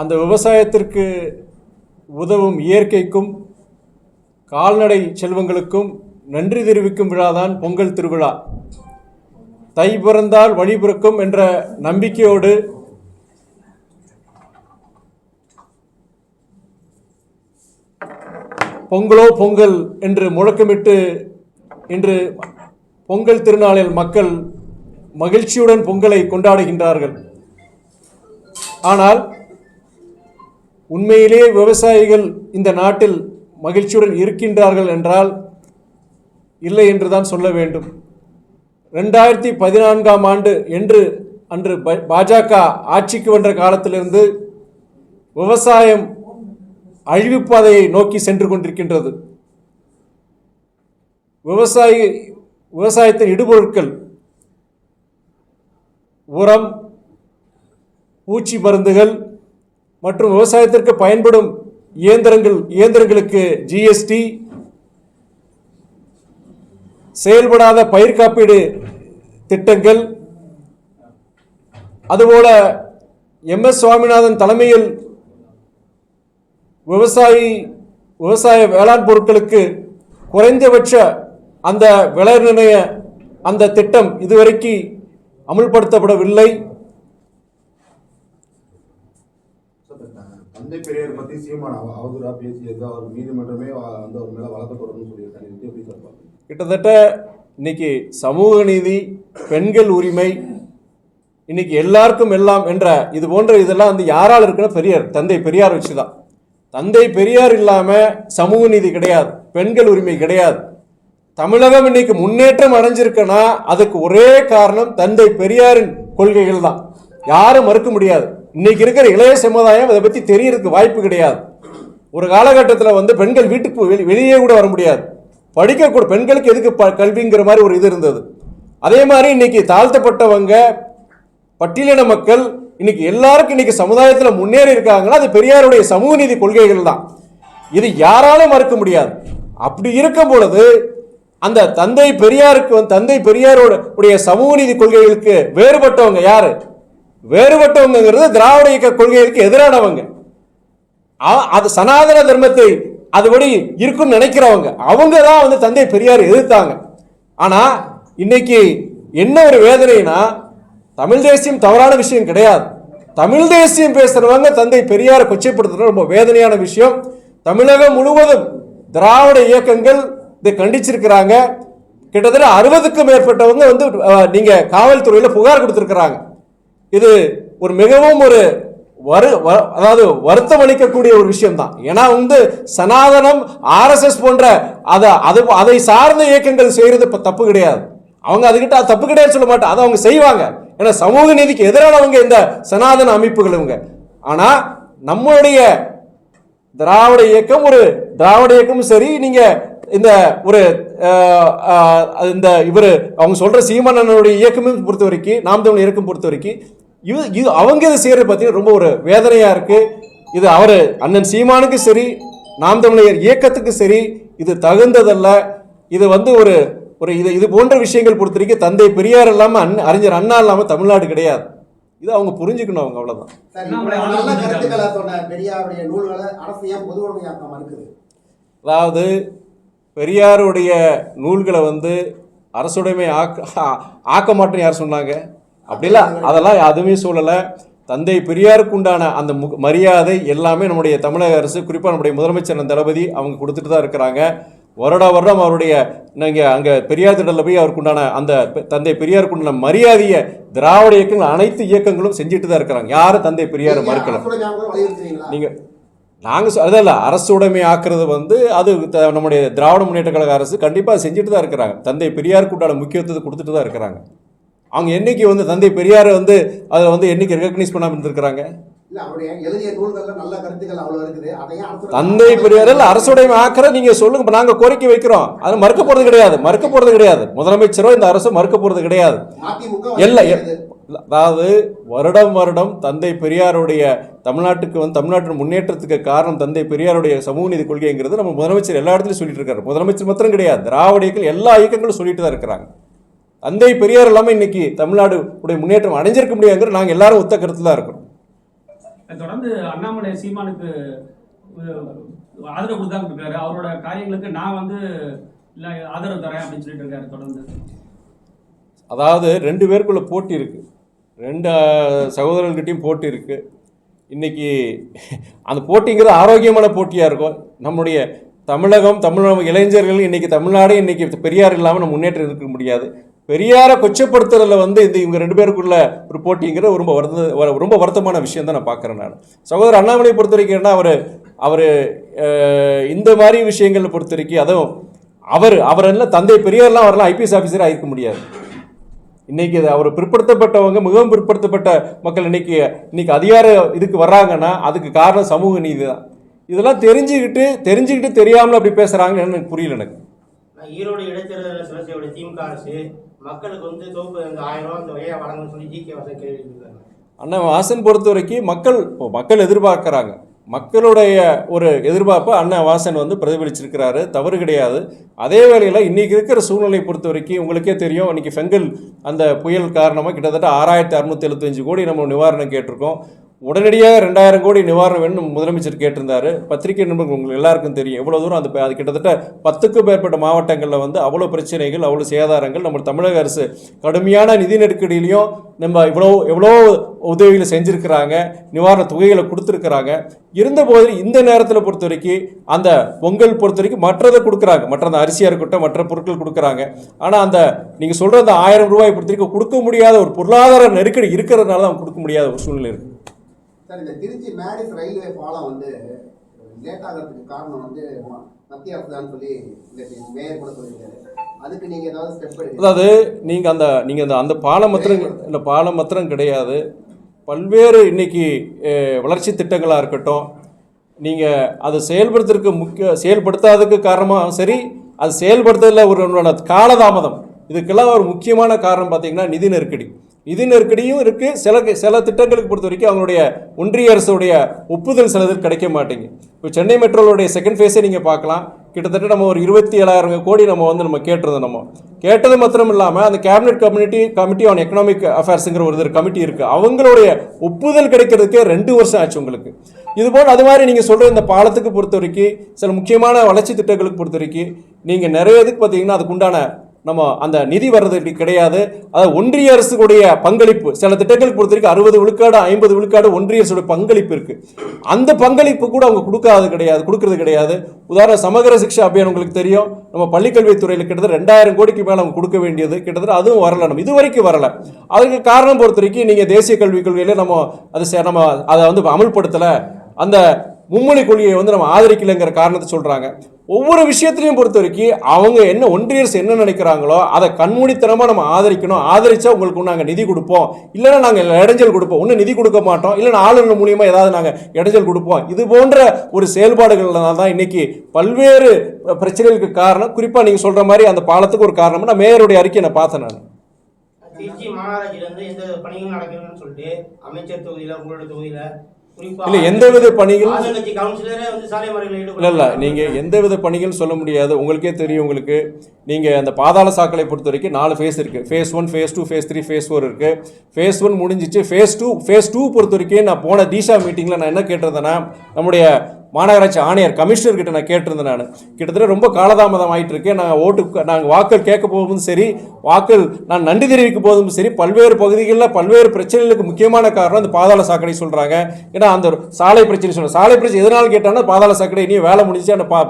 அந்த விவசாயத்திற்கு உதவும் இயற்கைக்கும் கால்நடை செல்வங்களுக்கும் நன்றி தெரிவிக்கும் விழாதான் பொங்கல் திருவிழா. தை பிறந்தால் வழி பிறக்கும் என்ற நம்பிக்கையோடு பொங்கலோ பொங்கல் என்று முழக்கமிட்டு இன்று பொங்கல் திருநாளில் மக்கள் மகிழ்ச்சியுடன் பொங்கலை கொண்டாடுகின்றார்கள். ஆனால் உண்மையிலேயே விவசாயிகள் இந்த நாட்டில் மகிழ்ச்சியுடன் இருக்கின்றார்கள் என்றால் இல்லை என்று தான் சொல்ல வேண்டும். ரெண்டாயிரத்தி பதினான்காம் ஆண்டு என்று அன்று ப- பாஜக ஆட்சிக்கு வந்த காலத்திலிருந்து விவசாயம் அழிவுப்பாதையை நோக்கி சென்று கொண்டிருக்கின்றது. விவசாயி விவசாயத்தின் இடுபொருட்கள் உரம் பூச்சி மருந்துகள் மற்றும் விவசாயத்திற்கு பயன்படும் இயந்திரங்கள் இயந்திரங்களுக்கு ஜிஎஸ்டி செயல்படாத பயிர் காப்பீடு திட்டங்கள் அதுபோல எம் எஸ் சுவாமிநாதன் தலைமையில் விவசாயி விவசாய வேளாண் பொருட்களுக்கு குறைந்தபட்ச அந்த விலை நிர்ணய அந்த திட்டம் இதுவரைக்கு அமுல்படுத்தப்படவில்லை. தந்தை பெரியார் பத்தி சீமான் அவதூறா பேசியது அவர் நீதிமன்றமே வந்து அவர் மேல வழக்கு தொடர்ந்து சொல்லியிருக்காங்க இது எப்படி சார் கிட்டத்தட்ட இன்னைக்கு சமூக நீதி பெண்கள் உரிமை இன்னைக்கு எல்லாருக்கும் எல்லாம் என்ற இது போன்ற இதெல்லாம் வந்து யாரால் இருக்குன்னா பெரியார் தந்தை பெரியார் வச்சு தான் தந்தை பெரியார் இல்லாமல் சமூக நீதி கிடையாது பெண்கள் உரிமை கிடையாது. தமிழகம் இன்னைக்கு முன்னேற்றம் அடைஞ்சிருக்குன்னா அதுக்கு ஒரே காரணம் தந்தை பெரியாரின் கொள்கைகள் தான் யாரும் மறுக்க முடியாது. இன்னைக்கு இருக்கிற இளைய சமுதாயம் அதை பற்றி தெரியறதுக்கு வாய்ப்பு கிடையாது. ஒரு காலகட்டத்தில் வந்து பெண்கள் வீட்டுக்கு வெளியே கூட வர முடியாது. படிக்கக்கூட பெண்களுக்கு எதுக்கு ப- கல்விங்கிற மாதிரி ஒரு இது இருந்தது. அதே மாதிரி இன்னைக்கு தாழ்த்தப்பட்டவங்க பட்டியலின மக்கள் இன்னைக்கு எல்லாருக்கும் இன்னைக்கு சமுதாயத்தில் முன்னேறி இருக்காங்கன்னா அது பெரியாருடைய சமூக நீதி கொள்கைகள் தான். இது யாராலும் மறுக்க முடியாது. அப்படி இருக்கும் பொழுது அந்த தந்தை பெரியாருக்கு தந்தை பெரியாரோட உடைய சமூக நீதி கொள்கைகளுக்கு வேறுபட்டவங்க யாரு? வேறுபட்டவங்கிறது திராவிட இயக்க கொள்கைகளுக்கு எதிரானவங்க. அது சனாதன தர்மத்தை அதுபடி இருக்குன்னு நினைக்கிறவங்க. அவங்க தான் வந்து தந்தை பெரியார் எதிர்த்தாங்க. ஆனால் இன்னைக்கு என்ன ஒரு வேதனைனா தமிழ் தேசியம் தவறான விஷயம் கிடையாது. தமிழ் தேசியம் பேசுறவங்க தந்தை பெரியாரை கொச்சைப்படுத்துறது ரொம்ப வேதனையான விஷயம். தமிழகம் முழுவதும் திராவிட இயக்கங்கள் இதை கண்டிச்சிருக்கிறாங்க. கிட்டத்தட்ட அறுபதுக்கும் மேற்பட்டவங்க வந்து நீங்கள் காவல்துறையில் புகார் கொடுத்துருக்குறாங்க. இது ஒரு மிகவும் ஒரு வரு வ- அதாவது வருத்தம் அளிக்கக்கூடிய ஒரு விஷயம் தான் ஏன்னா வந்து சனாதனம் ஆர்எஸ்எஸ் போன்ற அதை அது அதை சார்ந்த இயக்கங்கள் செய்கிறது இப்போ தப்பு கிடையாது. அவங்க அதுக்கிட்ட தப்பு கிடையாது சொல்ல மாட்டேன் அதை அவங்க செய்வாங்க. ஏன்னா சமூக நீதிக்கு எதிரானவங்க இந்த சனாதன அமைப்புகள் இவங்க. ஆனால் நம்மளுடைய திராவிட இயக்கம் ஒரு திராவிட இயக்கமும் சரி நீங்கள் இந்த ஒரு இந்த இவர் அவங்க சொல்கிற சீமானனுடைய இயக்கமும் பொறுத்த வரைக்கும் நாம் தமிழ் இயக்கம் பொறுத்த வரைக்கும் இது இது அவங்க இதை செய்யறது பார்த்தீங்கன்னா ரொம்ப ஒரு வேதனையா இருக்கு. இது அவர் அண்ணன் சீமானுக்கு சரி நாம் தமிழர் இயக்கத்துக்கு சரி இது தகுந்ததல்ல. இது வந்து ஒரு ஒரு இது இது போன்ற விஷயங்கள் பொறுத்த வரைக்கும் தந்தை பெரியார் இல்லாம அண்ண- அறிஞர் அண்ணா இல்லாம தமிழ்நாடு கிடையாது. இது அவங்க புரிஞ்சுக்கணும் அவங்க மறுக்குது? அதாவது பெரியாருடைய நூல்களை வந்து அரசுடைமை ஆக்க ஆக்க மாட்டேன்னு யார் சொன்னாங்க? அப்படிலாம் அதெல்லாம் எதுவுமே சொல்லலை. தந்தை பெரியாருக்கு உண்டான அந்த மு- மரியாதை எல்லாமே நம்முடைய தமிழக அரசு குறிப்பாக நம்முடைய முதலமைச்சர் தளபதி அவங்க கொடுத்துட்டு தான் இருக்கிறாங்க. வருட வருடம் அவருடைய நீங்கள் அங்கே பெரியார் திடலில் போய் அவருக்கு உண்டான அந்த தந்தை பெரியாருக்கு உண்டான மரியாதையை திராவிட இயக்கங்கள் அனைத்து இயக்கங்களும் செஞ்சுட்டு தான் இருக்கிறாங்க. யாரும் தந்தை பெரியாரை நீங்க மறுக்கல? அரசுடைமையாக வலியுறுத்துறீங்களா? நீங்க நாங்க சொ- அதல்ல அரசு உடைமை ஆக்குறது வந்து அது நம்முடைய திராவிட முன்னேற்ற கழக அரசு கண்டிப்பா செஞ்சுட்டு தான் இருக்கிறாங்க. தந்தை பெரியாருக்கு உண்டான முக்கியத்துவத்தை கொடுத்துட்டு தான் இருக்கிறாங்க. அவங்க என்னைக்கு வந்து தந்தை பெரியாரை வந்து அதை வந்து என்னைக்கு ரெகக்னைஸ் பண்ணாம இருந்திருக்கிறாங்க? தந்தை பெரியாரில் அரசுடைமை ஆக்கிற நீங்க சொல்லுங்க. இப்ப நாங்க கோரிக்கை வைக்கிறோம். அது மறுக்க போறது கிடையாது. மறுக்க போறது கிடையாது. முதலமைச்சரோ இந்த அரசு மறுக்க போறது கிடையாது. இல்ல. அதாவது வருடம் வருடம் தந்தை பெரியாருடைய தமிழ்நாட்டுக்கு வந்து தமிழ்நாட்டின் முன்னேற்றத்துக்கு காரணம் தந்தை பெரியாருடைய சமூக நீதி கொள்கைங்கிறது நம்ம முதலமைச்சர் எல்லா இடத்துலையும் சொல்லிட்டு இருக்காரு. முதலமைச்சர் மாத்திரம் கிடையாது. திராவிட இயக்கம் எல்லா இயக்கங்களும் சொல்லிட்டு தான் இருக்கிறாங்க. தந்தை பெரியார் இல்லாமல் இன்னைக்கு தமிழ்நாடு உடைய முன்னேற்றம் அடைஞ்சிருக்க முடியாதுங்கிற நாங்கள் எல்லாரும் ஒத்த கருத்து தான் இருக்கிறோம். தொடர்ந்து அண்ணாமலை சீமானுக்கு ஆதரவு கொடுத்தாங்க இருக்காரு. அவரோட காரியங்களுக்கு நான் வந்து இல்ல ஆதரவு தரேன் அப்படின்னு சொல்லிட்டு இருக்காரு தொடர்ந்து. அதாவது ரெண்டு பேருக்குள்ள போட்டி இருக்கு. ரெண்டு அஹ், சகோதரர்கள்கிட்டயும் போட்டி இருக்கு. இன்னைக்கு அந்த போட்டிங்கிறது ஆரோக்கியமான போட்டியாக இருக்கும். நம்முடைய தமிழகம் தமிழக இளைஞர்கள் இன்னைக்கு தமிழ்நாடு இன்னைக்கு பெரியார் இல்லாமல் நம்ம முன்னேற்றம் இருக்க முடியாது. பெரியாரை கொச்சப்படுத்துறதுல வந்து இந்த இவங்க ரெண்டு பேருக்குள்ள ஒரு போட்டிங்கிற ரொம்ப வருத்த ரொம்ப வருத்தமான விஷயம் தான் நான் பார்க்குறேன் நான். சகோதரர் அண்ணாமலையை பொறுத்த வரைக்கும்னா என்ன அவர் அவர் இந்த மாதிரி விஷயங்களை பொறுத்த வரைக்கும் அதுவும் அவர் அவர் என்ன தந்தை பெரியார்லாம் அவரெல்லாம் ஐபிஎஸ் ஆஃபீஸராக இருக்க முடியாது. இன்னைக்கு இது அவர் பிற்படுத்தப்பட்டவங்க மிகவும் பிற்படுத்தப்பட்ட மக்கள் இன்றைக்கி இன்னைக்கு அதிகார இதுக்கு வர்றாங்கன்னா அதுக்கு காரணம் சமூக நீதி தான். இதெல்லாம் தெரிஞ்சுக்கிட்டு தெரிஞ்சுக்கிட்டு தெரியாமல் அப்படி பேசுகிறாங்கன்னு எனக்கு புரியல எனக்கு. ஈரோடு இடைத்தேர்தலில் திமுக அரசு மக்களுக்கு வந்து தொகுப்பு இந்த ஆயிரம் ரூபா அந்த வகையை வழங்கணும்னு சொல்லி ஜி கே வாசன் கேள்வி அண்ணன் வாசன் பொறுத்த வரைக்கும் மக்கள் இப்போ மக்கள் எதிர்பார்க்குறாங்க. மக்களுடைய ஒரு எதிர்பார்ப்பை அண்ணன் வாசன் வந்து பிரதிபலிச்சிருக்கிறாரு. தவறு கிடையாது. அதே வேளையில் இன்னைக்கு இருக்கிற சூழ்நிலை பொறுத்த வரைக்கும் உங்களுக்கே தெரியும். இன்றைக்கி ஃபெங்கல் அந்த புயல் காரணமாக கிட்டத்தட்ட ஆறாயிரத்தி அறுநூத்தி எழுபத்தஞ்சு கோடி நம்ம நிவாரணம் கேட்டிருக்கோம். உடனடியாக ரெண்டாயிரம் கோடி நிவாரணம் வேணும் முதலமைச்சர் கேட்டிருந்தாரு. பத்திரிகை நண்பர்கள் உங்களுக்கு எல்லாருக்கும் தெரியும். எவ்வளோ தூரம் அந்த அது கிட்டத்தட்ட பத்துக்கும் மேற்பட்ட மாவட்டங்களில் வந்து அவ்வளோ பிரச்சனைகள் அவ்வளோ சேதாரங்கள் நம்ம தமிழக அரசு கடுமையான நிதி நெருக்கடியிலையும் நம்ம இவ்வளோ எவ்வளோ உதவிகளை செஞ்சுருக்கிறாங்க நிவாரண தொகைகளை கொடுத்துருக்குறாங்க. இருந்தபோது இந்த நேரத்தில் பொறுத்த வரைக்கும் அந்த பொங்கல் பொறுத்த வரைக்கும் மற்றதை கொடுக்குறாங்க. மற்ற அந்த அரிசியாக இருக்கட்டும் மற்ற பொருட்கள் கொடுக்குறாங்க. ஆனால் அந்த நீங்கள் சொல்கிற அந்த ஆயிரம் ரூபாய் பொறுத்த வரைக்கும் கொடுக்க முடியாத ஒரு பொருளாதார நெருக்கடி இருக்கிறதுனால தான் கொடுக்க முடியாத ஒரு சூழ்நிலை இருக்குது சார் இந்த திருச்சி மேரிஸ் ரயில்வே பாலம் வந்து லேட் ஆகிறதுக்கு காரணம் வந்து மத்திய அரசு சொல்லி இந்த மேயர் கூட சொல்லியிருக்காரு. அதுக்கு நீங்கள் ஏதாவது ஸ்டெப் எடுக்க அதாவது நீங்கள் அந்த நீங்கள் அந்த அந்த பாலம் மாத்திரம் இல்லை பாலம் மாத்திரம் கிடையாது. பல்வேறு இன்னைக்கு வளர்ச்சி திட்டங்களாக இருக்கட்டும் நீங்கள் அதை செயல்படுத்துறதுக்கு முக்கிய செயல்படுத்தாததுக்கு காரணமாக சரி அது செயல்படுத்துறதுல ஒரு காலதாமதம். இதுக்கெல்லாம் ஒரு முக்கியமான காரணம் பார்த்தீங்கன்னா நிதி நெருக்கடி. நிதி நெருக்கடியும் இருக்குது சில சில திட்டங்களுக்கு பொறுத்த வரைக்கும் அவங்களுடைய ஒன்றிய அரசுடைய ஒப்புதல் சிலது கிடைக்க மாட்டேங்குது. இப்போ சென்னை மெட்ரோலுடைய செகண்ட் ஃபேஸே நீங்கள் பார்க்கலாம். கிட்டத்தட்ட நம்ம ஒரு இருபத்தி ஏழாயிரம் கோடி நம்ம வந்து நம்ம கேட்டிருந்தோம் நம்ம. கேட்டது மாத்திரம் இல்லாமல் அந்த cabinet community committee on economic அஃபேர்ஸுங்கிற ஒரு கமிட்டி இருக்குது அவங்களுடைய ஒப்புதல் கிடைக்கிறதுக்கே ரெண்டு வருஷம் ஆச்சு உங்களுக்கு. இதுபோல் அது மாதிரி நீங்கள் சொல்கிற இந்த பாலத்துக்கு பொறுத்த வரைக்கும் சில முக்கியமான வளர்ச்சி திட்டங்களுக்கு பொறுத்த வரைக்கும் நீங்கள் நிறைய இதுக்கு பார்த்தீங்கன்னா அதுக்குண்டான நம்ம அந்த நிதி வர்றது இப்படி கிடையாது. அதாவது ஒன்றிய அரசுடைய பங்களிப்பு சில திட்டங்களுக்கு பொறுத்தவரைக்கும் அறுபது விழுக்காடு ஐம்பது விழுக்காடு ஒன்றிய அரசுடைய பங்களிப்பு இருக்கு. அந்த பங்களிப்பு கூட அவங்க கொடுக்காது கிடையாது கொடுக்கறது கிடையாது. உதாரண சமகர சிக்ஷா அபியான் உங்களுக்கு தெரியும். நம்ம பள்ளிக்கல்வித்துறையில் கிட்டத்தட்ட ரெண்டாயிரம் கோடிக்கு மேலே அவங்க கொடுக்க வேண்டியது. கிட்டத்தட்ட அதுவும் வரல நம்ம இது வரைக்கும் வரல. அதுக்கு காரணம் பொறுத்த வரைக்கும் நீங்கள் தேசிய கல்விக் கொள்கையில் நம்ம அது சே- நம்ம அதை வந்து அமல்படுத்தலை. அந்த மும்மொழி கொள்கையை வந்து நம்ம ஆதரிக்கலைங்கிற காரணத்தை சொல்கிறாங்க ஒவ்வொரு விஷயத்திலையும் பொறுத்த வரைக்கும் அவங்க என்ன ஒன்றியர்ஸ் என்ன நினைக்கிறாங்களோ அதை கண்மூடித்தனமாக நம்ம ஆதரிக்கணும். ஆதரிச்சா உங்களுக்கு நாங்கள் நிதி கொடுப்போம். இல்லைன்னா நாங்கள் இடைஞ்சல் கொடுப்போம். ஒன்றும் நிதி கொடுக்க மாட்டோம். இல்லைன்னா ஆளுநர் மூலியமாக ஏதாவது நாங்கள் இடைஞ்சல் கொடுப்போம். இது போன்ற ஒரு செயல்பாடுகள்னால தான் இன்னைக்கு பல்வேறு பிரச்சனைகளுக்கு காரணம். குறிப்பாக நீங்கள் சொல்கிற மாதிரி அந்த பாலத்துக்கு ஒரு காரணம். நான் மேயருடைய அறிக்கையை நான் பார்த்தேன் நான். திருச்சி மாநகராட்சியில இருந்து எந்த பணியும் நடக்கணும்னு சொல்லிட்டு அமைச்சர் தொகுதியில உங்களோட தொகுதியில இல்லை எந்தவித பணிகள் இல்லை இல்லை நீங்கள் எந்தவித பணிகள் சொல்ல முடியாது. உங்களுக்கே தெரியும் உங்களுக்கு. நீங்கள் அந்த பாதாள சாக்கடை பொறுத்த வரைக்கும் நாலு ஃபேஸ் இருக்குது phase one phase two phase three phase four இருக்குது ஃபேஸ் ஒன் முடிஞ்சிச்சு. ஃபேஸ் டூ ஃபேஸ் டூ பொறுத்த வரைக்கும் நான் போன தீஷா மீட்டிங்கில் நான் என்ன கேட்டிருந்தேன்னா நம்முடைய மாநகராட்சி ஆணையர் கமிஷனர்கிட்ட நான் கேட்டிருந்தேன் நான். கிட்டத்தட்ட ரொம்ப காலதாமதம் ஆகிட்டு இருக்கேன் நாங்கள் ஓட்டு நாங்கள் வாக்கள் கேட்க போதும் சரி வாக்கள் நான் நன்றி தெரிவிக்க போதும் சரி பல்வேறு பகுதிகளில் பல்வேறு பிரச்சனைகளுக்கு முக்கியமான காரணம் இந்த பாதாள சாக்கடை சொல்கிறாங்க ஏன்னா அந்த ஒரு சாலை பிரச்சனை சொல்கிறேன் சாலை பிரச்சனை எதனால் கேட்டாங்கன்னா பாதாள சாக்கடை இனி வேலை முடிஞ்சு அந்த பா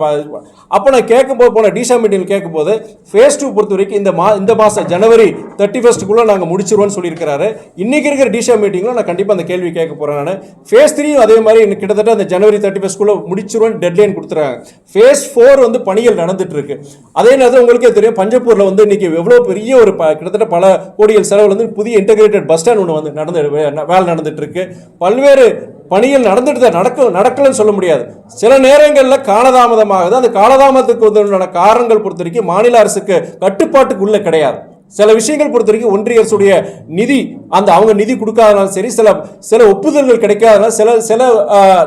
அப்போ நான் கேட்கும்போது போன டிசா மீட்டிங் கேட்கும்போது ஃபேஸ் டூ பொறுத்த வரைக்கும் இந்த மா இந்த மாதம் ஜனவரி தேர்ட்டி ஃபஸ்ட்டுக்குள்ளே நாங்கள் முடிச்சிருவோம்னு சொல்லியிருக்கிறாரு. இன்னைக்கு இருக்கிற டிசா மீட்டிங்கில் நான் கண்டிப்பாக அந்த கேள்வி கேட்க போகிறேன் நான். ஃபேஸ் த்ரீயும் அதே மாதிரி கிட்டத்தட்ட அந்த ஜனவரி தேர்ட்டி இவ்வளோ முடிச்சிருவோம் டெட்லைன் கொடுத்துறாங்க. ஃபேஸ் ஃபோர் வந்து பணிகள் நடந்துட்டு இருக்கு அதே நேரத்தில் உங்களுக்கே தெரியும் பஞ்சப்பூரில் வந்து இன்னைக்கு எவ்வளோ பெரிய ஒரு ப- கிட்டத்தட்ட பல கோடிகள் செலவில் வந்து புதிய இன்டகிரேட்டட் பஸ் ஸ்டாண்ட் ஒன்று வந்து நடந்து வேலை நடந்துட்டு இருக்கு பல்வேறு பணிகள் நடந்துட்டு தான் நடக்க நடக்கலன்னு சொல்ல முடியாது. சில நேரங்களில் காலதாமதமாகுது. அந்த காலதாமதத்துக்கு உண்டான காரணங்கள் பொறுத்த வரைக்கும் மாநில அரசுக்கு கட்டுப்பாட்டுக்குள்ளே கிடையாது. சில விஷயங்கள் பொறுத்த வரைக்கும் ஒன்றிய அரசுடைய நிதி அந்த அவங்க நிதி கொடுக்காதனாலும் சரி சில சில ஒப்புதல்கள் கிடைக்காதனால சில சில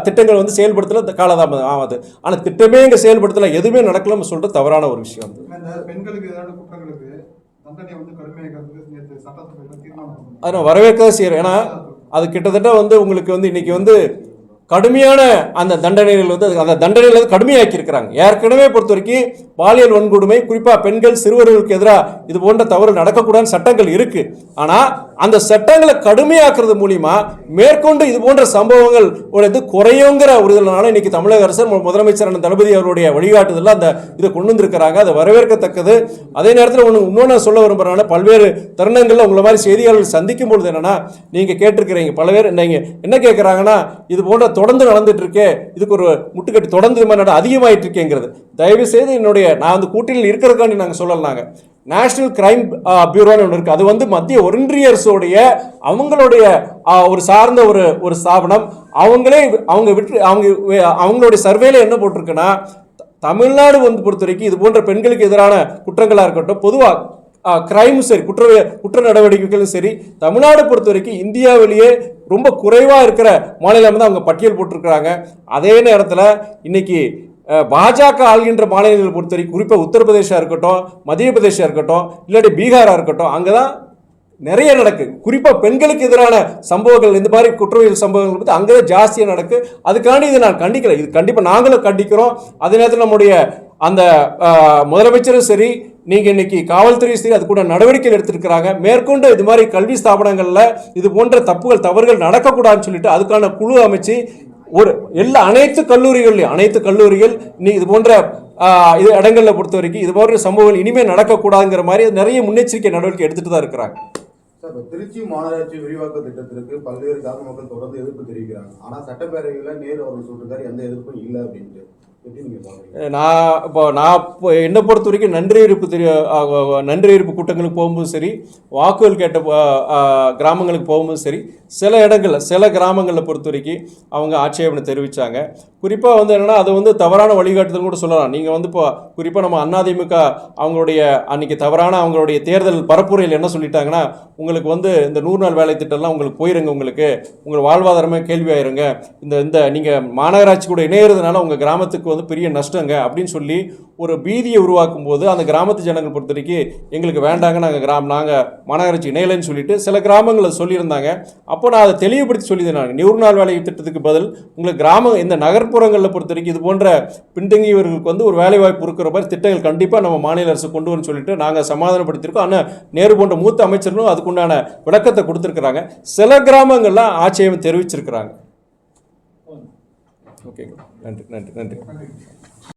திட்டங்கள் வந்து செயல்படுத்தல காலதாமதம் ஆகுது. ஆனால் திட்டமே இங்கே செயல்படுத்தல எதுவுமே நடக்கலன்னு சொல்றது தவறான ஒரு விஷயம். அதை நான் வரவேற்க செய்கிறேன் ஏன்னா அது கிட்டத்தட்ட வந்து உங்களுக்கு வந்து இன்னைக்கு வந்து கடுமையான அந்த தண்டனைகள் வந்து அந்த தண்டனைகள் வந்து கடுமையாக்கியிருக்கிறாங்க. ஏற்கனவே பொறுத்த வரைக்கும் பாலியல் வன்கொடுமை குறிப்பாக பெண்கள் சிறுவர்களுக்கு எதிராக இது போன்ற தவறு நடக்கக்கூடாதுன்னு சட்டங்கள் இருக்குது ஆனால் அந்த சட்டங்களை கடுமையாக்குறது மூலிமா மேற்கொண்டு இது போன்ற சம்பவங்கள் உடையது குறையுங்கிற ஒரு இதனால இன்னைக்கு தமிழக அரசு மு- முதலமைச்சர் தளபதி அவருடைய வழிகாட்டுதலில் அந்த இதை கொண்டு வந்திருக்கிறாங்க. அதை வரவேற்கத்தக்கது. அதே நேரத்தில் ஒன்று இன்னொன்று சொல்ல விரும்புகிறேன்னா பல்வேறு தருணங்களில் உங்களை மாதிரி செய்தியாளர்கள் சந்திக்கும் பொழுது என்னென்னா நீங்கள் கேட்டிருக்கிறீங்க. பல பேர் நீங்கள் என்ன கேட்குறாங்கன்னா இது போன்ற தொடர்ந்து நடந்துட்டு இருக்கே இதுக்கு ஒரு முட்டுக்கட்டி தொடர்ந்து இது மாதிரி நட- அதிகமாயிட்டு இருக்கேங்கிறது தயவு செய்து என்னுடைய நான் வந்து கூட்டணியில் இருக்கிறதுக்காண்டி நாங்கள் சொல்லலாங்க நேஷனல் கிரைம் பியூரோன்னு ஒன்று இருக்குது அது வந்து மத்திய ஒன்றியர்ஸோடைய அவங்களுடைய ஒரு சார்ந்த ஒரு ஒரு ஸ்தாபனம். அவங்களே அவங்க விட்டு அவங்க அவங்களுடைய சர்வேல என்ன போட்டிருக்குன்னா தமிழ்நாடு வந்து பொறுத்த வரைக்கும் இது போன்ற பெண்களுக்கு எதிரான குற்றங்களாக இருக்கட்டும் பொதுவாக கிரைமும் சரி குற்ற குற்ற நடவடிக்கைகளும் சரி தமிழ்நாடு பொறுத்த வரைக்கும் இந்தியாவிலேயே ரொம்ப குறைவாக இருக்கிற மாநிலம் தான் அவங்க பட்டியல் போட்டிருக்கிறாங்க. அதே நேரத்தில் இன்னைக்கு பாஜக ஆள்கின்ற மாநிலங்களை பொறுத்த வரைக்கும் குறிப்பாக உத்தரப்பிரதேசாக இருக்கட்டும் மத்திய பிரதேசா இருக்கட்டும் இல்லாட்டி பீகாராக இருக்கட்டும் அங்கே தான் நிறைய நடக்கு. குறிப்பாக பெண்களுக்கு எதிரான சம்பவங்கள் இந்த மாதிரி குற்றவியல் சம்பவங்கள் பற்றி அங்கே தான் ஜாஸ்தியாக நடக்கு. அதுக்காண்டி இதை நான் கண்டிக்கல. இது கண்டிப்பாக நாங்களும் கண்டிக்கிறோம். அதே நேரத்தில் நம்முடைய அந்த முதலமைச்சரும் சரி நீங்கள் இன்னைக்கு காவல்துறை சரி அது கூட நடவடிக்கைகள் எடுத்திருக்கிறாங்க. மேற்கொண்டு இது மாதிரி கல்வி ஸ்தாபனங்களில் இது போன்ற தப்புகள் தவறுகள் நடக்கக்கூடாதுன்னு சொல்லிட்டு அதுக்கான குழு அமைச்சு ஒரு எல்லா அனைத்து கல்லூரிகள்லையும் அனைத்து கல்லூரிகள் நீ இது போன்ற இது இடங்களில் பொறுத்த வரைக்கும் இது போன்ற சம்பவங்கள் இனிமேல் நடக்கக்கூடாதுங்கிற மாதிரி நிறைய முன்னெச்சரிக்கை நடவடிக்கை எடுத்துட்டு தான் இருக்கிறாங்க. திருச்சி மாநகராட்சி விரிவாக்க திட்டத்திற்கு பல்வேறு சார்ந்த மக்கள் தொடர்ந்து எதிர்ப்பு தெரிவிக்கிறாங்க. ஆனால் சட்டப்பேரவையில் நேரு அவர்கள் சொல்லிருக்காரு எந்த எதிர்ப்பும் இல்லை அப்படின்ட்டு. நான் இப்போ நான் இப்போ என்னை பொறுத்த வரைக்கும் நன்றி இருப்பு தெரிய நன்றி இருப்பு கூட்டங்களுக்கு போகும்போது சரி வாக்குகள் கேட்ட கிராமங்களுக்கு போகும்போது சரி சில இடங்களில் சில கிராமங்களில் பொறுத்த வரைக்கும் அவங்க ஆட்சேபனை தெரிவித்தாங்க குறிப்பாக வந்து என்னென்னா அது வந்து தவறான வழிகாட்டுதல் கூட சொல்லலாம். நீங்கள் வந்து இப்போ குறிப்பாக நம்ம அதிமுக அவங்களுடைய அன்னைக்கு தவறான அவங்களுடைய தேர்தல் பரப்புரையில் என்ன சொல்லிட்டாங்கன்னா உங்களுக்கு வந்து இந்த நூறு நாள் வேலை திட்டம்லாம் உங்களுக்கு போயிருங்க உங்களுக்கு. உங்கள் வாழ்வாதாரமே கேள்வி ஆயிருங்க இந்த இந்த நீங்கள் மாநகராட்சி கூட இணையிறதுனால உங்கள் கிராமத்துக்கு வந்து பெரிய நஷ்டங்க அப்படின்னு சொல்லி ஒரு பீதியை உருவாக்கும் போது அந்த கிராமத்து ஜனங்கள் பொறுத்த வரைக்கும் எங்களுக்கு வேண்டாங்க நாங்கள் கிராம நாங்கள் மாநகராட்சி இணையலைன்னு சொல்லிட்டு சில கிராமங்களில் சொல்லியிருந்தாங்க. அப்போ நான் அதை தெளிவுபடுத்தி சொல்லியிருந்தாங்க நூறு நாள் வேலை திட்டத்துக்கு பதில் உங்களுக்கு கிராமம் இந்த நகர்ப்புறங்களில் பொறுத்த வரைக்கும் இது போன்ற பின்தங்கியவர்களுக்கு வந்து ஒரு வேலை வாய்ப்பு இருக்கிற மாதிரி திட்டங்கள் கண்டிப்பாக நம்ம மாநில அரசு கொண்டு வரணும்னு சொல்லிட்டு நாங்கள் சமாதானப்படுத்தியிருக்கோம். ஆனால் நேரு போன்ற மூத்த அமைச்சர்களும் அதுக்குண்டான விளக்கத்தை கொடுத்துருக்குறாங்க. சில கிராமங்கள்லாம் ஆட்சேபம் தெரிவிச்சிருக்கிறாங்க. ஓகேங்க. நன்றி நன்றி நன்றி.